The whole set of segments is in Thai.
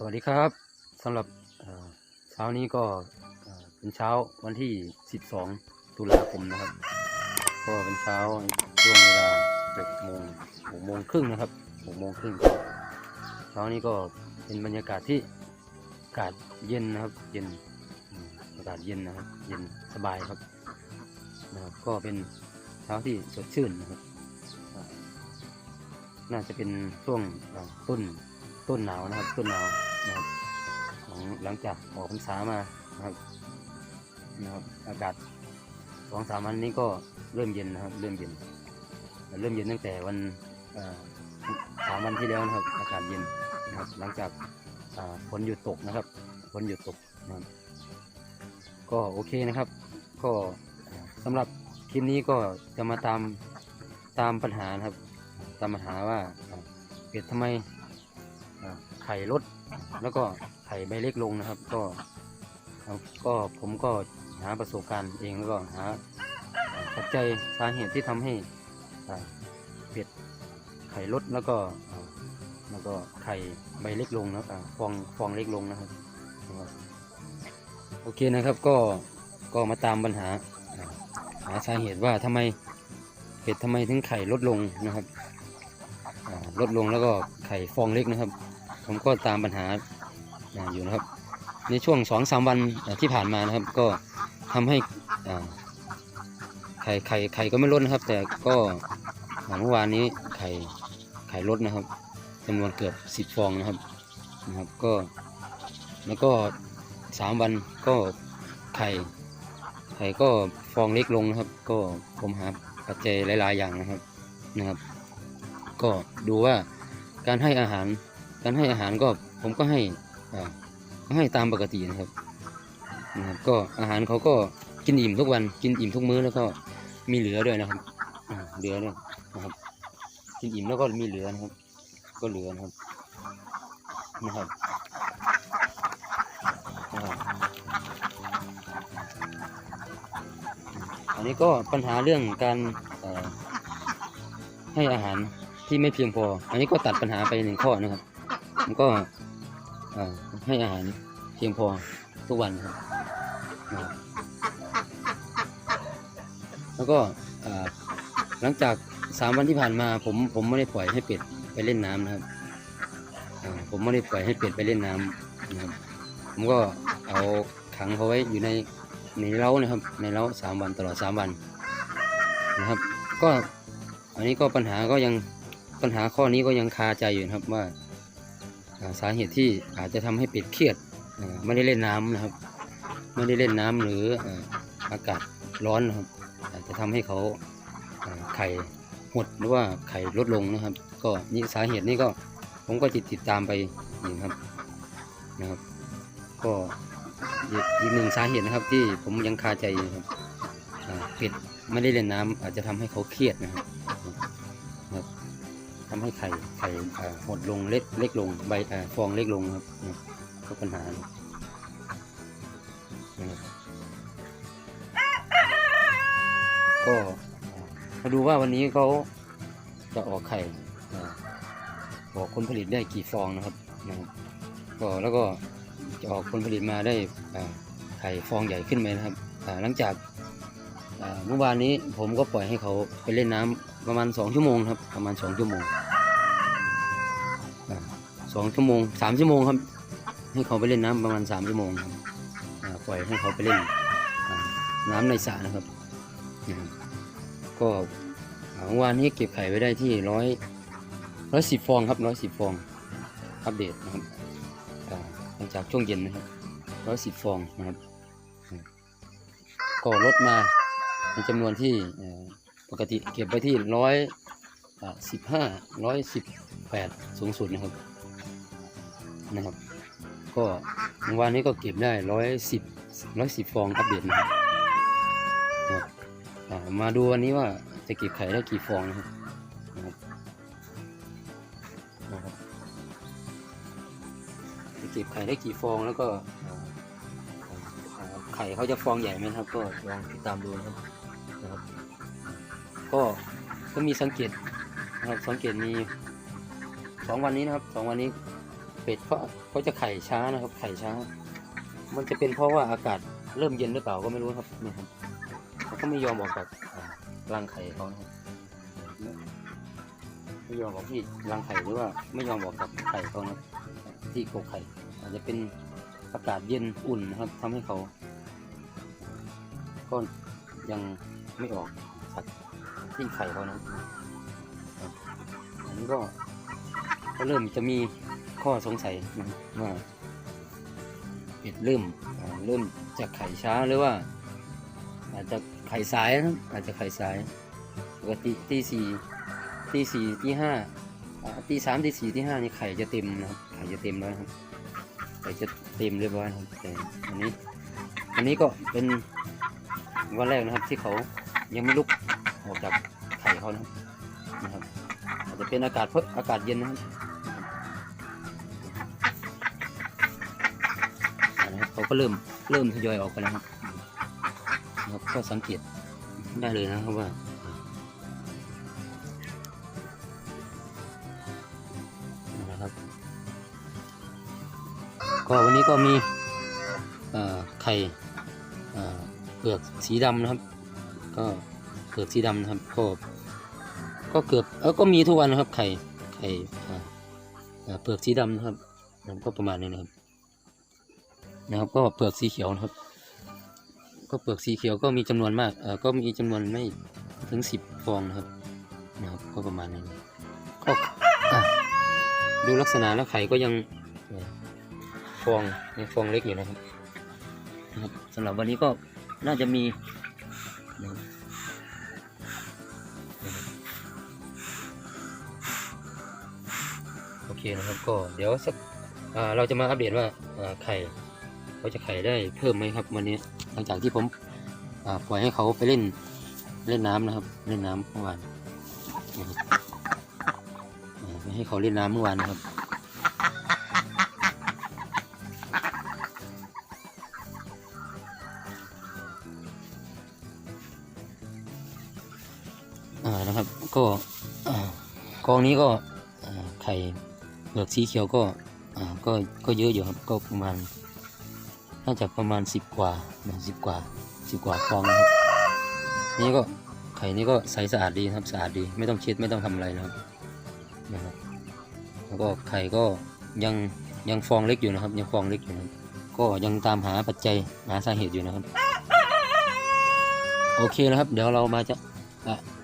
สวัสดีครับสำหรับเช้านี้ก็เป็นเช้าวันที่ 12 ตุลาคมนะครับ ก็เป็นเช้าช่วงเวลา6โมง6โมงครึ่งนะครับ6โมงครึ่งก็เช้านี้ก็เป็นบรรยากาศที่อากาศเย็นนะครับ เย็นอากาศเย็นนะครับ เย็นสบายครับนะครับ ก็เป็นเช้าที่สดชื่นนะครับ น่าจะเป็นช่วงต้น ต้นหนาวนะครับ ต้นหนาวนะครับของหลังจากออกพรรษามานะครับนะครับ อากาศสองสามวันนี้ก็เริ่มเย็นนะครับ เริ่มเย็น เริ่มเย็นตั้งแต่วันสามวันที่แล้วนะครับ อากาศเย็นนะครับ หลังจากฝนหยุดตกนะครับฝนหยุดตกนะครับ ก็โอเคนะครับ ก็อ่าสำหรับคลิปนี้ก็จะมาตามตามปัญหานะครับ ตามปัญหาว่าเป็ดทำไม ไข่ลดแล้วก็ไข่ใบเล็กลงนะครับ ก็ก็ผมก็หาประสบการณ์เองแล้วก็หาปัจจัยสาเหตุที่ทำให้เป็ดไข่ลดแล้วก็แล้วก็ไข่ใบเล็กลงนะครับฟองฟองเล็กลงนะครับโอเคนะครับก็ก็มาตามปัญหาหาสาเหตุว่าทำไมเป็ดทำไมถึงไข่ลดลงนะครับ ลดลงแล้วก็ไข่ฟองเล็กนะครับ ผมก็ตามปัญหาอยู่นะครับ ในช่วงสองสามวันที่ผ่านมานะครับ ก็ทำให้อ่าไข่ไข่ไข่ก็ไม่ลดนะครับ แต่ก็เมื่อวานนี้ไข่ไข่ลดนะครับจำนวนเกือบสิบฟองนะครับนะครับก็แล้วก็สามวันก็ไข่ไข่ก็ฟองเล็กลงนะครับ ก็ผมหาปัจจัยหลายๆอย่างนะครับนะครับ ก็ดูว่าการให้อาหาร การให้อาหารก็ผมก็ให้ให้ตามปกตินะครับนะครับก็อาหารเขาก็กินอิ่มทุกวันกินอิ่มทุกมื้อแล้วก็มีเหลือด้วยนะครับเหลือด้วยนะครับ กินอิ่มแล้วก็มีเหลือนะครับ ก็เหลือนะครับนะครับอันนี้ก็ปัญหาเรื่องการให้อาหาร ที่ไม่เพียงพอ อันนี้ก็ตัดปัญหาไปหนึ่งข้อนะครับผมก็ให้อาหารเพียงพอทุกวันครับ แล้วก็หลังจากสามวันที่ผ่านมาผมผมไม่ได้ปล่อยให้เป็ดไปเล่นน้ำนะครับผมไม่ได้ปล่อยให้เป็ดไปเล่นน้ำนะครับ ผมก็เอาขังเขาไว้อยู่ในในเล้านะครับ ในเล้าสามวันตลอดสามวันนะครับ ก็อันนี้ก็ปัญหาก็ยัง ปัญหาข้อนี้ก็ยังคาใจอยู่ครับว่าสาเหตุที่อาจจะทำให้เป็ดเครียดไม่ได้เล่นน้ำนะครับ ไม่ได้เล่นน้ำหรืออากาศร้อนนะครับ อาจจะทำให้เขาไข่หดหรือว่าไข่ลดลงนะครับ ก็นี่สาเหตุนี้ก็ผมก็ติดติดตามไปอยู่ครับนะครับ ก็อีกหนึ่งสาเหตุนะครับที่ผมยังคาใจอยู่ครับเป็ดไม่ได้เล่นน้ำอาจจะทำให้เขาเครียดนะครับ ทำให้ไข่ไข่หดลงเล็กเล็กลงใบฟองเล็กลงครับก็ปัญหาก็มาดูว่าวันนี้เขาจะออกไข่ออกผลผลิตได้กี่ฟองนะครับก็แล้วก็จะออกผลผลิตมาได้ไข่ฟองใหญ่ขึ้นไหมนะครับหลังจากเมื่อวานนี้ผมก็ปล่อยให้เขาไปเล่นน้ำประมาณสองชั่วโมงครับ ประมาณสองชั่วโมง สองชั่วโมงสามชั่วโมงครับ ให้เขาไปเล่นน้ำประมาณสามชั่วโมงครับปล่อยให้เขาไปเล่นน้ำในสระนะครับ ก็เมื่อวานนี้เก็บไข่ไว้ได้ที่ร้อยร้อยสิบฟองครับร้อยสิบฟอง อัปเดตนะครับหลังจากช่วงเย็นนะครับร้อยสิบฟองนะครับก็ลดมาในจำนวนที่ปกติเก็บไว้ที่ร้อยสิบห้าร้อยสิบแปดสูงสุดนะครับ นะครับ ก็วานนี้ก็เก็บได้ร้อยสิบร้อยสิบฟองอัปเดตนะครับนะครับอ่ามาดูวันนี้ว่าจะเก็บไข่ได้กี่ฟองนะครับจะเก็บไข่ได้กี่ฟองแล้วก็ไข่เขาจะฟองใหญ่ไหมครับ ก็ลองติดตามดูนะครับนะครับ ก็ก็มีสังเกตนะครับสังเกตมีสองวันนี้นะครับสองวันนี้ เป็ดเขาเขาจะไข่ช้านะครับ ไข่ช้า มันจะเป็นเพราะว่าอากาศเริ่มเย็นหรือเปล่าก็ไม่รู้ครับนี่ครับเขาก็ไม่ยอมออกจากรังไข่เขานะครับไม่ยอมออกที่รังไข่หรือว่าไม่ยอมออกจากไข่เขานะที่กกไข่ อาจจะเป็นอากาศเย็นอุ่นนะครับทำให้เขาก็ยังไม่ออกจากที่ไข่เขานะอันนี้ก็เริ่มจะมี ข้อสงสัยนะว่าเป็ดเริ่มเริ่มจากไข่ช้าหรือว่า อาจจะไข่สายนะอาจจะไข่สายปกติตีสี่ตีสี่ตีห้าอ่าตีสามตีสี่ตีห้านี่ไข่จะเต็มนะครับไข่จะเต็มแล้วนะครับไข่จะเต็มเรียบร้อยครับแต่อันนี้ อันนี้ก็เป็นวันแรกนะครับที่เขายังไม่ลุกออกจากไข่เขานะครับนะครับอาจจะเป็นอากาศเพราะอากาศเย็นนะครับ ก็เริ่มเริ่มทยอยออกกันแล้วครับนะครับก็สังเกตได้เลยนะครับว่านะครับก็วันนี้ก็มีเอ่อไข่เอ่อเปลือกสีดำนะครับ ก็เปลือกสีดำนะครับก็ก็เกือบเออก็มีทุกวันนะครับไข่ไข่อ่อเปลือกสีดำนะครับก็ประมาณนี้นะครับ นะครับ ก็เปลือกสีเขียวนะครับ ก็เปลือกสีเขียวก็มีจำนวนมากเออก็มีจำนวนไม่ถึงสิบฟองนะครับนะครับ ก็ประมาณนี้นก็ดูลักษณะแล้วไข่ก็ยังฟองยังฟองเล็กอยู่นะครับนะครับสำหรับวันนี้ก็น่าจะมีนะโอเคนะครับก็เดี๋ยวสักเราจะมาอัปเดตว่าไข่ เขาจะไข่ได้เพิ่มไหมครับวันนี้ หลังจากที่ผมปล่อยให้เขาไปเล่นเล่นน้ำนะครับ เล่นน้ำเมื่อวานให้เขาเล่นน้ำเมื่อวานนะครับนะครับก็กองนี้ก็ไข่เปลือกสีเขียวก็ก็ก็เยอะอยู่ครับก็ประมาณ น่าจะประมาณสิบกว่าสิบกว่าสิบกว่าฟองนะครับ นี่ก็ไข่นี่ก็ใสสะอาดดีครับสะอาดดี ไม่ต้องเช็ดไม่ต้องทำอะไรนะครับนะครับ แล้วก็ไข่ก็ยังยังฟองเล็กอยู่นะครับ ยังฟองเล็กอยู่นะก็ยังตามหาปัจจัยหาสาเหตุอยู่นะครับ โอเคนะครับ เดี๋ยวเรามาจะ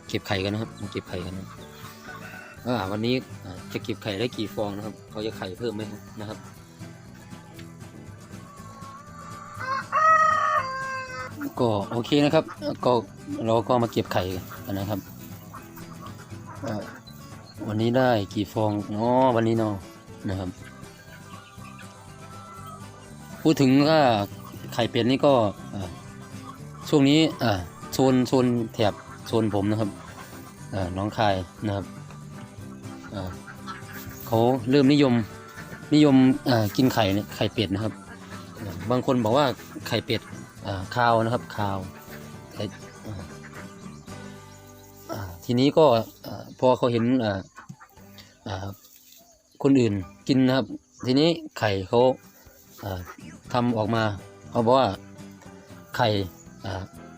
เก็บไข่กันนะครับมาเก็บไข่กันนะวันนี้จะเก็บไข่ได้กี่ฟองนะครับ เขาจะไข่เพิ่มไหมนะครับ ก็โอเคนะครับก็เราก็มาเก็บไข่กันนะครับวันนี้ได้กี่ฟองอ๋อวันนี้เนาะนะครับ พูดถึงว่าไข่เป็ดนี่ก็ช่วงนี้อ่าโซนโซนแถบโซนผมนะครับน้องคายนะครับเขาเริ่มนิยมนิยมกินไข่เนี่ยไข่เป็ดนะครับ บางคนบอกว่าไข่เป็ด อ่าวนะครับคาวแต่าอ่าทีนี้ก็พอเขาเห็นคนอื่นกินนะครับ ทีนี้ไข่เขาอ่าทำออกมาเขาบอกว่าไข่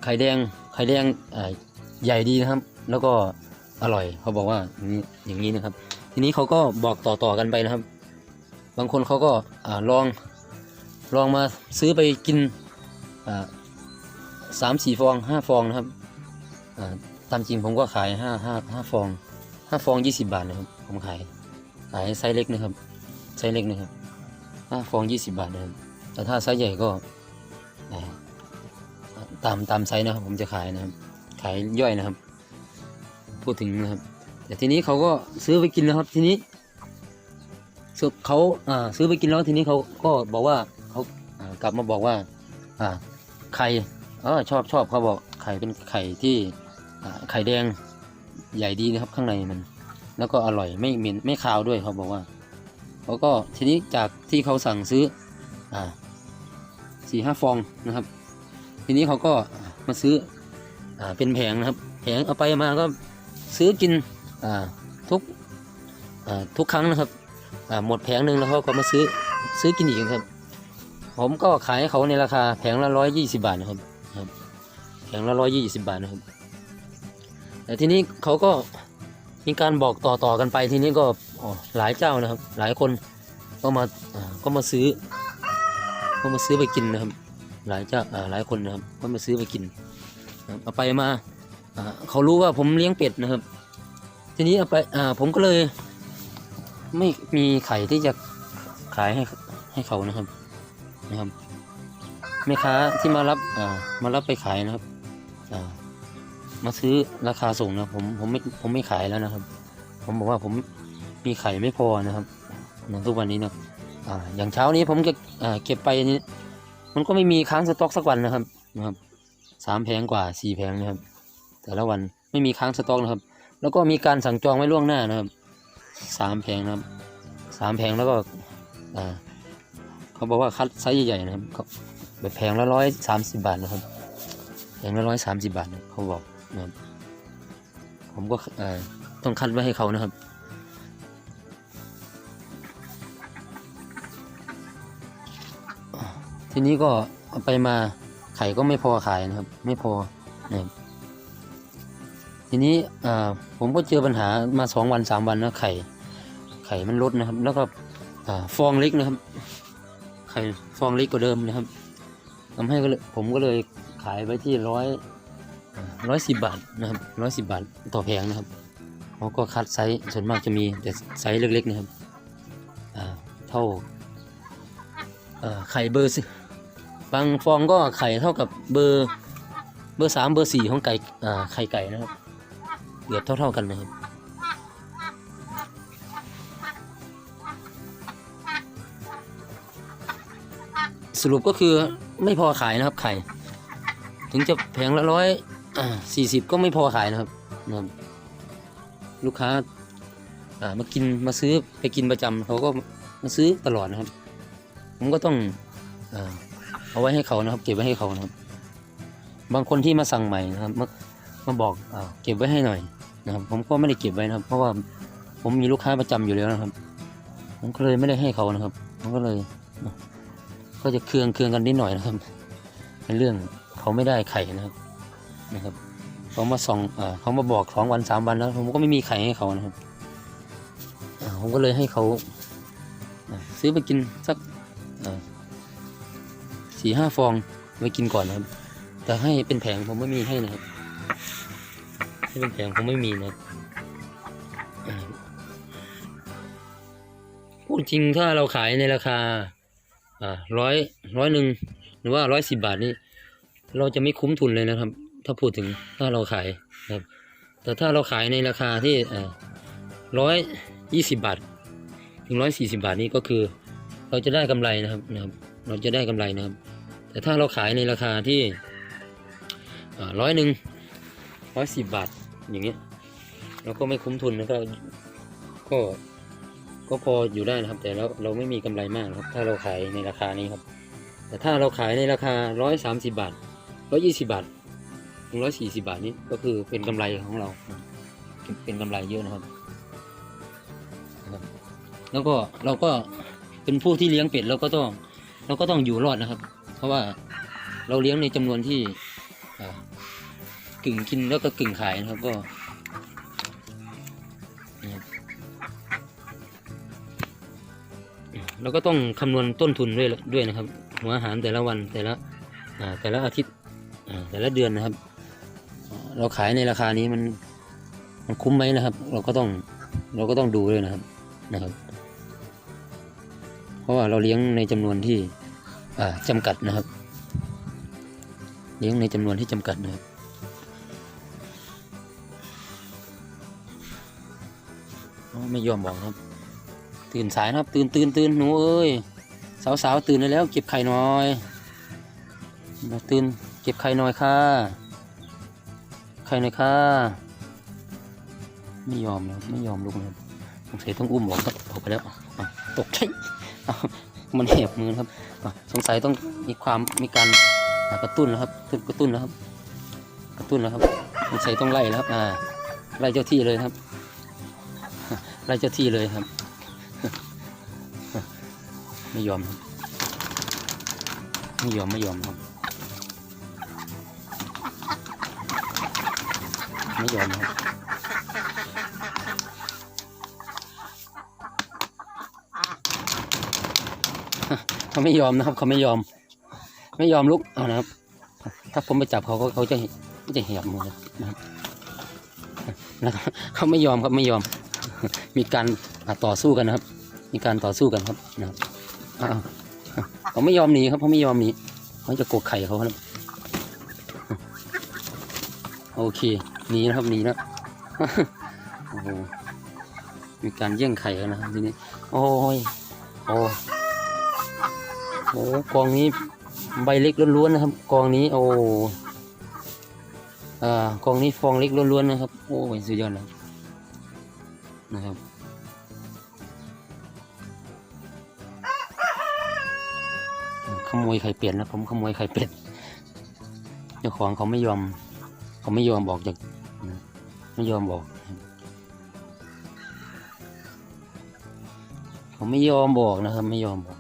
ไข่แดงไข่แดงใหญ่ดีนะครับ แล้วก็อร่อยเขาบอกว่าอย่างนี้นะครับ ทีนี้เขาก็บอกต่อๆกันไปนะครับ บางคนเขาก็อลองลองมาซื้อไปกิน สามสี่ฟองห้าฟองนะครับตามจริงผมก็ขายห้าห้าห้าฟองห้าฟองยี่สิบบาทนะครับ ผมขายขายไซส์เล็กนะครับไซส์เล็กนะครับห้าฟองยี่สิบบาทนะครับแต่ถ้าไซส์ใหญ่ก็ตามตามไซส์นะครับ ผมจะขายนะครับ ขายย่อยนะครับ พูดถึงนะครับ แต่ทีนี้เขาก็ซื้อไปกินแล้วครับ ทีนี้สุดเขาซื้อไปกินแล้วทีนี้เขาก็บอกว่าเขาอ่ากลับมาบอกว่าอ่า ไข่เออชอบชอบเขาบอกไข่เป็นไข่ที่ไข่แดงใหญ่ดีนะครับข้างในมัน แล้วก็อร่อยไม่เหม็นไม่คาวด้วยเขาบอกว่าเขาก็ทีนี้จากที่เขาสั่งซื้ออ่าสี่ห้าฟองนะครับ ทีนี้เขาก็มาซื้ออ่าเป็นแผงนะครับ แผงเอาไปมาก็ซื้อกินอ่าทุกอ่าทุกครั้งนะครับอ่าหมดแผงหนึ่งแล้วเขาก็มาซื้อซื้อกินอีกครับ ผมก็ขายให้เขาในราคาแผงละร้อยยี่สิบาทนะครับครับแผงละร้อยยี่สิบาทนะครับ แต่ทีนี้เขาก็มีการบอกต่อๆกันไปทีนี้ก็หลายเจ้านะครับ หลายคนก็มาก็มาซื้อ ก็มาซื้อไปกินนะครับ หลายเจ้าหลายคนนะครับ ก็มาซื้อไปกินเอาไปมาเขารู้ว่าผมเลี้ยงเป็ดนะครับ ทีนี้เอาไปผมก็เลย ไม่มีไข่ที่จะขายให้ให้เขานะครับ นะครับแม่ค้าที่มารับอ่ามารับไปขายนะครับอ่ามาซื้อราคาส่งนะผมผมไม่ผมไม่ขายแล้วนะครับ ผมบอกว่าผมมีไข่ไม่พอนะครับในทุกวันนี้นะอ่าอย่างเช้านี้ผมจะอ่าเก็บไปนี้มันก็ไม่มีค้างสต็อกสักวันนะครับนะครับสามแผงกว่าสี่แผงนะครับ แต่ละวันไม่มีค้างสต็อกนะครับ แล้วก็มีการสั่งจองไว้ล่วงหน้านะครับสามแผงนะครับสามแผงแล้วก็อ่า เขาบอกว่าคัดไซส์ใหญ่ๆนะครับเขาแบบแผงละร้อยสามสิบบาทนะครับแผงละร้อยสามสิบบาทนะเขาบอกนะครับผมก็ต้องคัดไว้ให้เขานะครับทีนี้ก็เอาไปมาไข่ก็ไม่พอขายนะครับ ไม่พอนะครับทีนี้ผมก็เจอปัญหามาสองวันสามวันนะไข่ไข่มันลดนะครับ แล้วก็ฟองเล็กนะครับ ข่ฟองเล็กกว่าเดิมนะครับทำให้ก็เลยผมก็เลยขายไว้ที่ร้อยร้อยสิบบาทนะครับร้อยสิบบาทต่อแผงนะครับเขาก็คัดไซส์ส่วนมากจะมีแต่ไซส์เล็กๆนะครับเท่าไข่เบอร์สิบางฟองก็ไข่เท่ากับเบอร์เบอร์สามเบอร์สี่ของไก่ไข่ไก่นะครับเกือบเท่า ๆกันนะครับ รุปก็คือไม่พอขายนะครับไข่ ถึงจะแผงละร้อยสี่สิบก็ไม่พอขายนะครับนะครับลูกค้าอ่ามากินมาซื้อไปกินประจำเขาก็มาซื้อตลอดนะครับ ผมก็ต้องเอาไว้ให้เขานะครับ เก็บไว้ให้เขานะครับ บางคนที่มาสั่งใหม่นะครับ มามาบอกอเก็บไว้ให้หน่อยนะครับ ผมก็ไม่ได้เก็บไว้นะครับ เพราะว่าผมมีลูกค้าประจำอยู่แล้วนะครับ ผมก็เลยไม่ได้ให้เขานะครับผมก็เลย ก็จะเคืองเคืองกันนิดหน่อยนะครับในเรื่องเขาไม่ได้ไข่นะครับนะครับเขามาส่องเขามาบอกสองวันสามวันแล้ว ผมก็ไม่มีไข่ให้เขานะครับผมก็เลยให้เขาซื้อไปกินสักสี่ห้าฟองไว้กินก่อนนะครับ แต่ให้เป็นแผงผมไม่มีให้นะครับให้เป็นแผงผมไม่มีนะพูดจริงถ้าเราขายในราคา อ่าร้อยร้อยหนึ่งหรือว่าร้อยสิบาทนี่เราจะไม่คุ้มทุนเลยนะครับ ถ้าพูดถึงถ้าเราขายนะครับ แต่ถ้าเราขายในราคาที่อ่าร้อยยี่สิบาท ถึงร้อยสี่สิบาทนี่ก็คือ เราจะได้กำไรนะครับนะครับ เราจะได้กำไรนะครับ แต่ถ้าเราขายในราคาที่ร้อยหนึ่งร้อยสิบบาทอย่างเงี้ยเราก็ไม่คุ้มทุนแล้วก็ก็ ก็พออยู่ได้นะครับ แต่เราเราไม่มีกำไรมากครับ ถ้าเราขายในราคานี้ครับ แต่ถ้าเราขายในราคาร้อยสามสิบาทร้อยี่สิบาทถึงร้อยสี่สิบาทนี้ก็คือเป็นกำไรของเราเป็นกำไรเยอะนะครับ แล้วก็เราก็เป็นผู้ที่เลี้ยงเป็ดเราก็ต้องเราก็ต้องอยู่รอดนะครับ เพราะว่าเราเลี้ยงในจำนวนที่กึ่งกินแล้วก็กึ่งขายนะครับ ก็ เราก็ต้องคำนวณต้นทุนด้วยด้วยนะครับ หัวอาหารแต่ละวันแต่ละแต่ละอาทิตย์แต่ละเดือนนะครับ เราขายในราคานี้มันมันคุ้มไหมนะครับ เราก็ต้องเราก็ต้องดูด้วยนะครับนะครับ เพราะว่าเราเลี้ยงในจำนวนที่อ่าจำกัดนะครับ เลี้ยงในจำนวนที่จำกัดนะครับไม่ยอมบอกครับ ตื่นสายนะครับตื่นตื่นตื่นหนูเอ้ยสาวสาวตื่นได้แล้ว เก็บไข่หน่อยมาตื่นเก็บไข่หน่อยค่ะ ไข่หน่อยค่ะ ไม่ยอมนะไม่ยอมลุกนะครับสงสัยต้องอุ้มออกออกไปแล้วตกใจมันแหบมือนะครับสงสัยต้องมีความมีการกระตุ้นนะครับกระตุ้นนะครับ กระตุ้นนะครับสงสัยต้องไล่แล้วครับไล่เจ้าที่เลยครับไล่เจ้าที่เลยครับ ไม่ยอมครับไม่ยอมไม่ยอมครับไม่ยอมครับเขาไม่ยอมนะครับเขาไม่ยอม ไม่ยอมลุกเอานะครับ ถ้าผมไปจับเขาเขาเขาจะเขาจะเหยียบมือนะครับเขาไม่ยอมครับไม่ยอม มีการต่อสู้กันนะครับ มีการต่อสู้กันครับนะครับ เขาไม่ยอมหนีครับเขาไม่ยอมหนีเขาจะกดไข่เขาครับโอเคหนีนะครับหนีนะโอ้โหมีการแย่งไข่กันนะครับทีนี้ โอ้ยโอ้โอ้กองนี้ใบเล็กล้วนๆนะครับ กองนี้โอ้อ่ากองนี้ฟองเล็กล้วนๆนะครับ โอ้ยสุดยอดเลยนะครับ ขโมยไข่เป็ดนะผมขโมยไข่เป็ดเจ้าของเขาไม่ยอม เขาไม่ยอมบอกจากไม่ยอมบอกเขาไม่ยอมบอกนะครับ ไม่ยอมบอก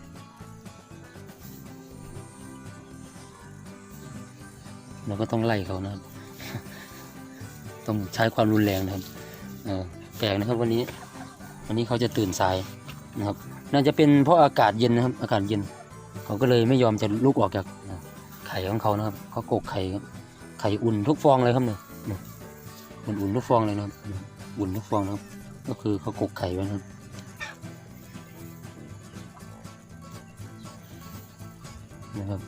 เราก็ต้องไล่เขานะครับ ต้องใช้ความรุนแรงนะครับเออแปลกนะครับวันนี้ วันนี้เขาจะตื่นสายนะครับ น่าจะเป็นเพราะอากาศเย็นนะครับ อากาศเย็น เขาก็เลยไม่ยอมจะลุกออกจากไข่ของเขานะครับเขากกไข่ครับไข่อุ่นทุกฟองเลยครับเนี่ยเนี่ยอุ่นอุ่นทุกฟองเลยนะครับอุ่นทุกฟองนะครับ ก็คือเขากกไข่ไว้นะครับนะครับ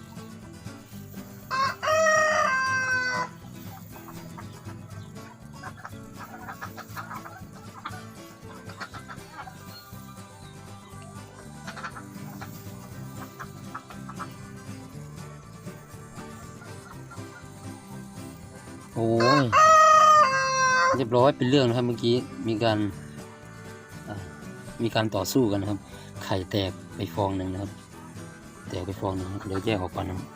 ว้เป็นเรื่องนะครับเมื่อกี้มีการมีการต่อสู้กันนะครับ ไข่แตกไปฟองหนึ่งนะครับ แตกไปฟองหนึ่งเดี๋ยวแยกออกก่อนนะครับ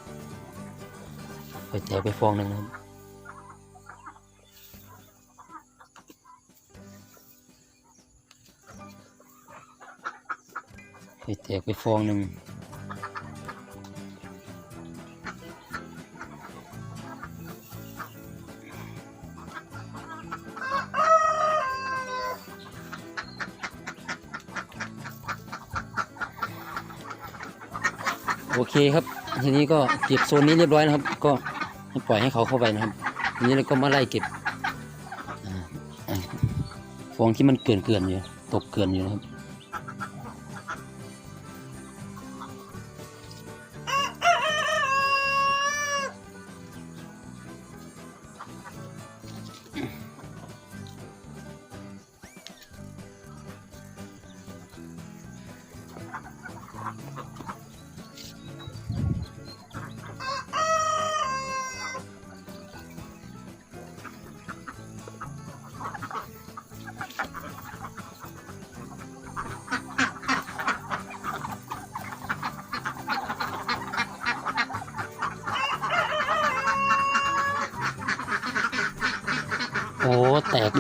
ไข่แตกไปฟองหนึ่งนะครับไข่แตกไปฟองหนึ่ง ครับ ทีนี้ก็เก็บโซนนี้เรียบร้อยนะครับ ก็ปล่อยให้เขาเข้าไปนะครับทีนี้เราก็มาไล่เก็บฟองที่มันเกลื่อนเกลื่อนอยู่ตกเกลื่อนอยู่นะครับ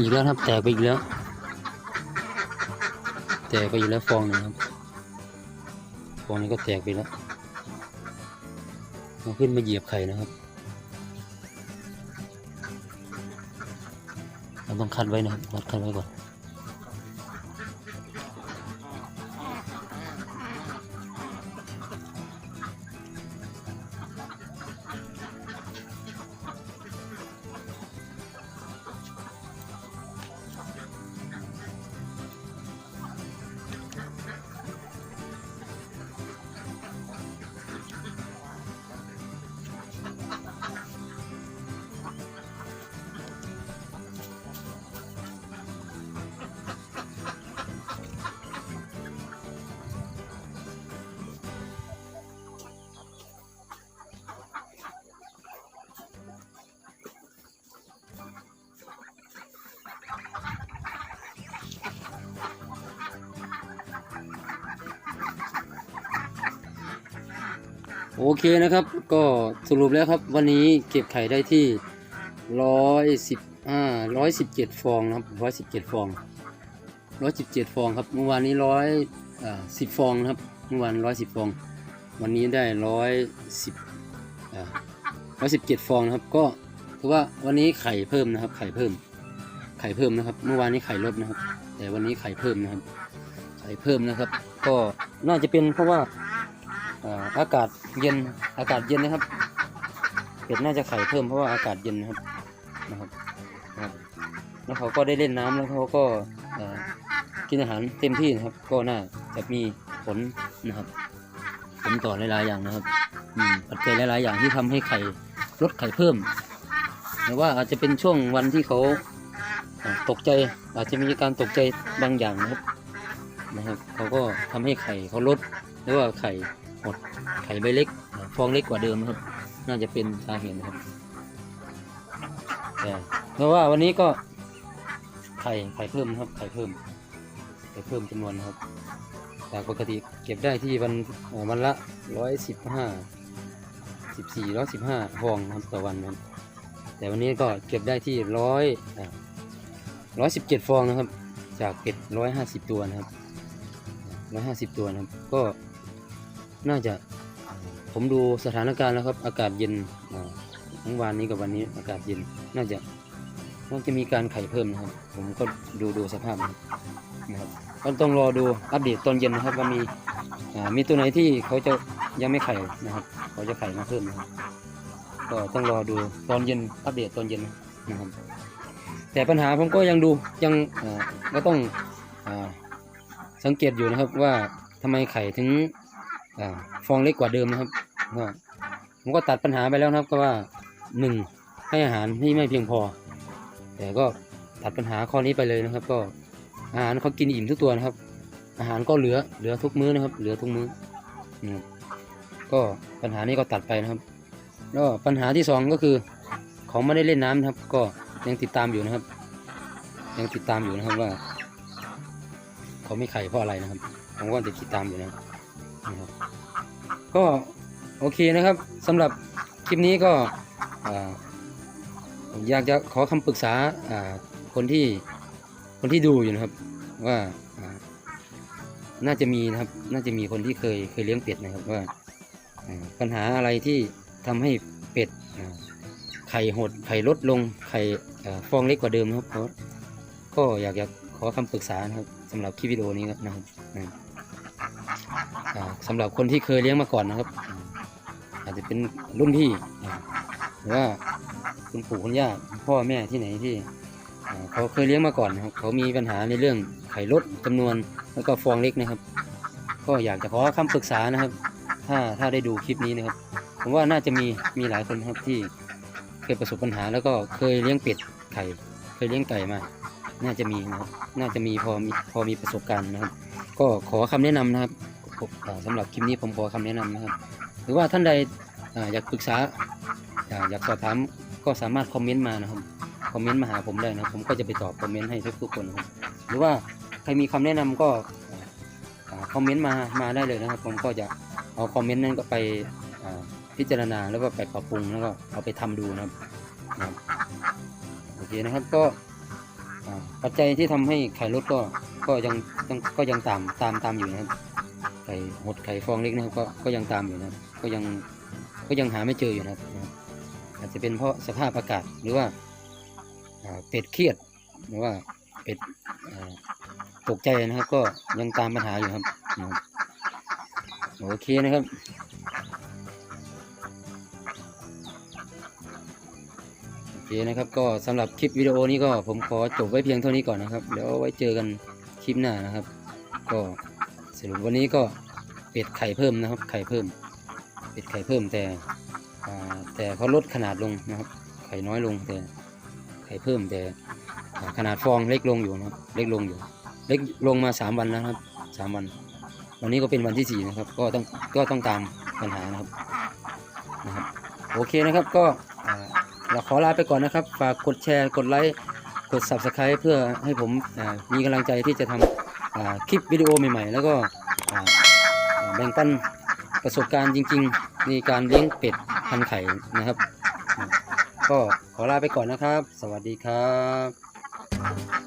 อีกแล้วครับ แตกไปอีกแล้ว แตกไปอีกแล้วฟองหนึงครับฟองนี้ก็แตกไปแล้วเอาขึ้นมาเหยียบไข่นะครับเราต้องคัดไว้นะครับคัดคัดไว้ก่อน โอเคนะครับ ก็สรุปแล้วครับ วันนี้เก็บไข่ได้ที่ร้อยสิบห้าร้อยสิบเจ็ดฟองนะครับร้อยสิบเจ็ดฟองร้อยสิบเจ็ดฟองครับเมื่อวานนี้ร้อยอ่าสิบฟองนะครับเมื่อวานร้อยสิบฟอง วันนี้ได้ร้อยสิบร้อยสิบเจ็ดฟองนะครับ ก็ถือว่าวันนี้ไข่เพิ่มนะครับ ไข่เพิ่ม ไข่เพิ่มนะครับ เมื่อวานนี้ไข่ลดนะครับ แต่วันนี้ไข่เพิ่มนะครับ ไข่เพิ่มนะครับ ก็น่าจะเป็นเพราะว่า อากาศเย็นอากาศเย็นนะครับเป็ดน่าจะไข่เพิ่มเพราะว่าอากาศเย็นนะครับนะครับแล้วเขาก็ได้เล่นน้ำแล้วเขาก็กินอาหารเต็มที่นะครับ ก็น่าจะมีผลนะครับผลต่อหลายๆอย่างนะครับปัจจัยหลายๆอย่างที่ทำให้ไข่ลดไข่เพิ่มหรือว่าอาจจะเป็นช่วงวันที่เขาตกใจอาจจะมีการตกใจบางอย่างนะครับนะครับเขาก็ทำให้ไข่เขาลดหรือว่าไข่ หดไข่ใบเล็ก ฟองเล็กกว่าเดิมนะครับ น่าจะเป็นสาเหตุนะครับแต่เพราะว่าวันนี้ก็ไข่ไข่เพิ่มนะครับไข่เพิ่มไข่เพิ่มจำนวนนะครับจากปกติเก็บได้ที่วันวันละร้อยสิบห้าสิบสี่ร้อยสิบห้าฟองครับต่อวันนะครับแต่วันนี้ก็เก็บได้ที่ร้อยร้อยสิบเจ็ดฟองนะครับ จากเป็ดร้อยห้าสิบตัวนะครับร้อยห้าสิบตัวนะครับก็ น่าจะผมดูสถานการณ์แล้วครับ อากาศเย็นอ่าทั้งวันนี้กับวันนี้อากาศเย็น น่าจะน่าจะมีการไข่เพิ่มนะครับ ผมก็ดูดูสภาพนะครับก็ต้องรอดูอัปเดตตอนเย็นนะครับว่ามีอ่ามีตัวไหนที่เขาจะยังไม่ไข่นะครับ เขาจะไข่มาเพิ่มนะครับก็ต้องรอดูตอนเย็นอัปเดตตอนเย็นนะครับ แต่ปัญหาผมก็ยังดูยังก็ต้องอสังเกตอยู่นะครับว่าทำไมไข่ถึง ฟองเล็กกว่าเดิมนะครับก็ผมก็ตัดปัญหาไปแล้วนะครับ ก็ว่าหนึ่งให้อาหารที่ไม่เพียงพอ แต่ก็ตัดปัญหาข้อนี้ไปเลยนะครับ ก็อาหารเขากินอิ่มทุกตัวนะครับ อาหารก็เหลือเหลือทุกมื้อนะครับ เหลือทุกมื้อนะครับก็ปัญหานี้ก็ตัดไปนะครับแล้วปัญหาที่สองก็คือเขาไม่ได้เล่นน้ำนะครับ ก็ยังติดตามอยู่นะครับ ยังติดตามอยู่นะครับว่า เขาไม่ไข่เพราะอะไรนะครับผมก็จะติดตามอยู่นะครับ นะครับก็โอเคนะครับสำหรับคลิปนี้ก็อยากจะขอคำปรึกษาคนที่คนที่ดูอยู่นะครับว่าน่าจะมีนะครับน่าจะมีคนที่เคยเคยเลี้ยงเป็ดนะครับว่าปัญหาอะไรที่ทำให้เป็ดไข่หดไข่ลดลงไข่ฟองเล็กกว่าเดิมนะครับเพราก็อยากจะขอคำปรึกษานะครับสำหรับคลิปวิดีโอนี้นะครับนะครับอ่า สำหรับคนที่เคยเลี้ยงมาก่อนนะครับ อาจจะเป็นรุ่นพี่หรือว่าคุณปู่คุณย่าพ่อแม่ที่ไหนที่เขาเคยเลี้ยงมาก่อนนะครับเขามีปัญหาในเรื่องไข่ลดจำนวนแล้วก็ฟองเล็กนะครับ ก็อยากจะขอคำปรึกษานะครับ ถ้าถ้าได้ดูคลิปนี้นะครับ ผมว่าน่าจะมีมีหลายคนครับที่เคยประสบปัญหา แล้วก็เคยเลี้ยงเป็ดไข่เคยเลี้ยงไก่มา น่าจะมีนะครับ น่าจะมีพอมีพอมีประสบการณ์นะครับ ก็ขอคำแนะนำนะครับ ผมอ่าสำหรับคลิปนี้ผมขอคำแนะนำนะครับ หรือว่าท่านใดอยากปรึกษาอยากสอบถามก็สามารถคอมเมนต์มานะครับคอมเมนต์มาหาผมได้นะครับผมก็จะไปตอบคอมเมนต์ให้ทุกๆคนนะครับหรือว่าใครมีคำแนะนำก็คอมเมนต์มามาได้เลยนะครับ ผมก็จะเอาคอมเมนต์นั้นก็ไปพิจารณาแล้วก็ไปปรับปรุงแล้วก็เอาไปทำดูนะครับโอเคนะครับก็ปัจจัยที่ทำให้ไข่ลดก็ก็ยังยังก็ยังตามตามตามอยู่นะครับ ไข่หดไข่ฟองเล็กนะครับก็ก็ยังตามอยู่นะก็ยังก็ยังหาไม่เจออยู่นะครับ อาจจะเป็นเพราะสภาพอากาศหรือว่าเป็ดเครียดหรือว่าเป็ดตกใจนะครับ ก็ยังตามปัญหาอยู่ครับนะครับโอเคนะครับโอเคนะครับ ก็สำหรับคลิปวิดีโอนี้ก็ผมขอจบไว้เพียงเท่านี้ก่อนนะครับ เดี๋ยวไว้เจอกันคลิปหน้านะครับ ก็ สรุปวันนี้ก็เป็ดไข่เพิ่มนะครับ ไข่เพิ่ม เป็ดไข่เพิ่มแต่แต่เขาลดขนาดลงนะครับ ไข่น้อยลงแต่ไข่เพิ่มแต่ขนาดฟองเล็กลงอยู่นะครับ เล็กลงอยู่ เล็กลงมาสามวันแล้วครับสามวัน วันนี้ก็เป็นวันที่สี่นะครับ ก็ต้องก็ต้องตามปัญหานะครับนะครับ โอเคนะครับก็เราขอลาไปก่อนนะครับ ฝากกดแชร์ กดไลค์ กด subscribe เพื่อให้ผมมีกำลังใจที่จะทำอ่า คลิปวิดีโอใหม่ๆ แล้วก็แบ่งปันประสบการณ์จริงๆ ในการเลี้ยงเป็ดพันไข่นะครับ ก็ขอลาไปก่อนนะครับ สวัสดีครับ